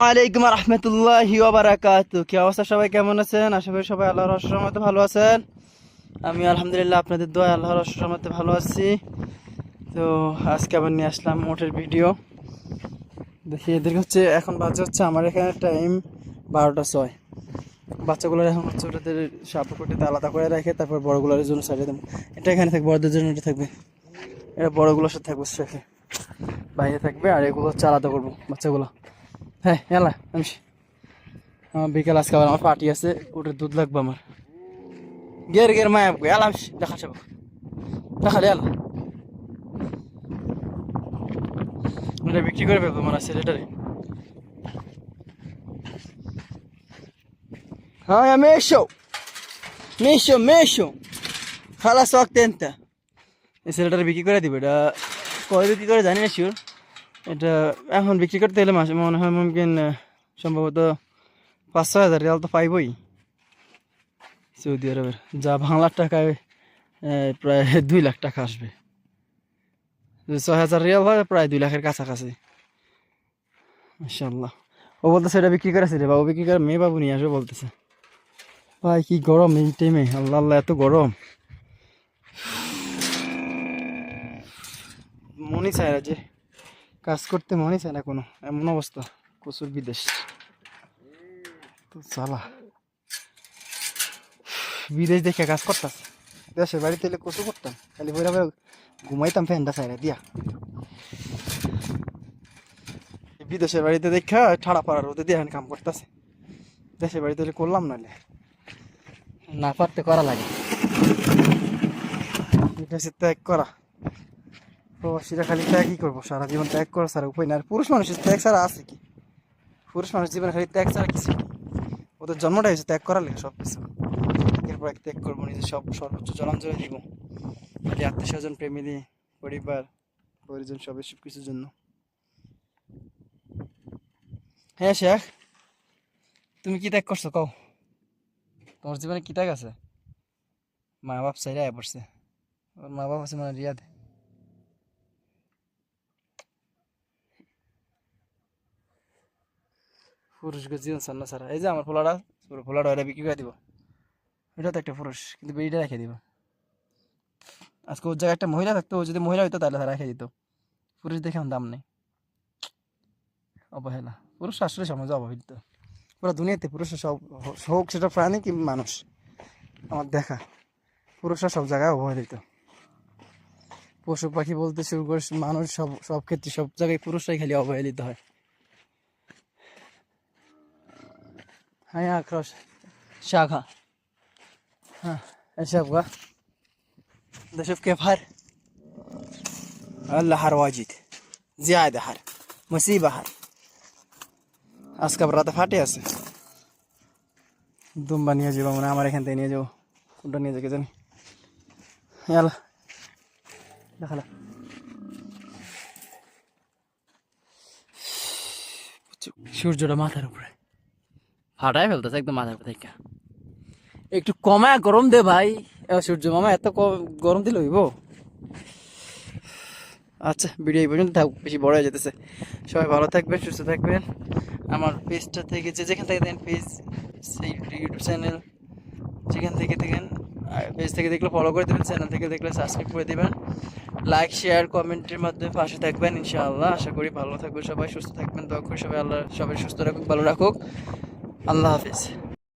আলাইকুম রহমতুল্লাহি ওবারাকাত কি অবস্থা সবাই? কেমন আছেন? আশা করি সবাই আল্লাহর রহমতে ভালো আছেন। আমি আলহামদুলিল্লাহ আপনাদের দোয়া আল্লাহর রহমতে ভালো আছি। তো আজকে আবার নিয়ে আসলাম মোটের ভিডিও। দেখি, এদের হচ্ছে, এখন বাচ্চা হচ্ছে আমার এখানে টাইম বারোটা ছয়। বাচ্চাগুলোর এখন হচ্ছে ওটাদের সাপকটিতে আলাদা করে রাখে তারপর বড়গুলোর জন্য সারিয়ে দেবো। এটা এখানে থাকবে, বড়দের জন্য এটা থাকবে। এটা বড়গুলোর সাথে থাকবে রেখে বাইরে থাকবে আর এগুলো হচ্ছে আলাদা করব, বাচ্চাগুলো। হ্যাঁ এলা আমি আমার বিকেল আজকে আবার আমার পার্টি আছে, ওটার দুধ লাগবে আমার। গের গের, মায়া এলা আমি দেখা সব। দেখালে এলা। ওটা বিক্রি করে ফেলব আমার ছেলেটারে হ্যাঁ মেশো মেশো মেশো খালাস অক্তেন্তা এই ছেলেটারে বিক্রি করে দিব, এটা কয় বিক্রি করে জানি না শিওর এটা এখন বিক্রি করতে গেলে মাসে মনে হয় মুমকিন সম্ভবত পাঁচ ছয় হাজার রিয়াল তো পাইবই। সৌদি আরবের যা বাংলার টাকায় প্রায় দুই লাখ টাকা আসবে। ছয় হাজার রিয়াল হয়, প্রায় দুই লাখের কাছাকাছি। মাশাল্লাহ ও বলতেছে, এটা বিক্রি করেছে রে বাবু, বিক্রি করে, মেয়ে বাবু নিয়ে আসবে, বলতেছে। ভাই, কি গরম এই টাইমে আল্লাহ আল্লাহ, এত গরম। মনে চায় যে কাজ করতে মনে চায় না কোনো। এমন অবস্থা, প্রচুর বিদেশ। তো চালা। বিদেশ দেখে কাজ করতাম। দেশের বাড়িতে এলে কচু করতাম। খালি বইরা ঘুমাইতাম ফ্যানটা চাইরা দিয়া। বিদেশের বাড়িতে দেখা ঠাড়া পাড়ার রোদে দিয়ে কাম করতেছে। দেশের বাড়িতে এলে করলাম নাহলে। না পারতে করা লাগে। ত্যাগ করা। প্রবাসীরা খালি ত্যাগই করব, সারা জীবন ত্যাগ করা ছাড়া উপায় না আর পুরুষ মানুষের ত্যাগ ছাড়া আছে কি? পুরুষ মানুষ জীবনে খালি ত্যাগ ছাড়া কিছু। ওদের জন্মটা হয়েছে ত্যাগ করার লেগে সব কিছু এরপর এক ত্যাগ করব, নিজের সব সর্বোচ্চ জলাঞ্জলি দিব। খালি আত্মীয় স্বজন, ফ্যামিলি, পরিবার, পরিজন, সব কিছুর জন্য। হ্যাঁ শেখ, তুমি কি ত্যাগ করছ? কও। তোমার জীবনে কি ত্যাগ আছে? মা বাপ সাইরা পড়ছে। ওর মা বাপ আছে মানে রিয়াদে। পুরুষকে জীবন সান্না সারা। এই যে আমার পোলাটা পুরো পোলাটা ওটা বিক্রি করে দিব। এটা তো একটা পুরুষ, কিন্তু বেরিটা রেখে দিব। আজকে ওর জায়গায় একটা মহিলা থাকতো যদি মহিলা হইতো তাহলে রেখে দিত। পুরুষ দেখে দাম নেই। অবহেলা। পুরুষ আসলে সমাজে অবহেলিত। পুরো দুনিয়াতে পুরুষের সব হোক, সেটা প্রাণী কি মানুষ? আমার দেখা। পুরুষরা সব জায়গায় অবহেলিত। পশু পাখি বলতে শুরু করে মানুষ সব সব ক্ষেত্রে সব জায়গায় পুরুষরাই খালি অবহেলিত হয়। هيا كروش شاقها ها ايش ابغى ده شوف كيف حر هلا حر واجد زيادة حر مصيبة حر আজকে রাতে ফাটে আছে দুম্বা নিয়ে যাবো মানে আমার এখান থেকে নিয়ে যাবো কোনটা নিয়ে যাকে জানি ইয়ালা দেখালা সূর্যটা মাথার উপরে ফাটাই ফেলতেছে একদম মাথার থেকে। একটু কমায় গরম দে ভাই। সূর্য মামা, এত গরম দিলে হইব? আচ্ছা ভিডিও এই পর্যন্ত থাক বেশি বড় হয়ে যেতেছে। সবাই ভালো থাকবেন, সুস্থ থাকবেন। আমার পেজটা থেকে যে যেখান থেকে দেখেন পেজ সেই ইউটিউব চ্যানেল যেখান থেকে দেখেন পেজ থেকে দেখলে ফলো করে দেবেন চ্যানেল থেকে দেখলে সাবস্ক্রাইব করে দেবেন। লাইক শেয়ার কমেন্টের মাধ্যমে পাশে থাকবেন, ইনশাআল্লাহ। আশা করি ভালো থাকবেন সবাই, সুস্থ থাকবেন, দোয়া করি সবাই আল্লাহ সবাই সুস্থ রাখুক, ভালো রাখুক। আল্লাহ হাফিজ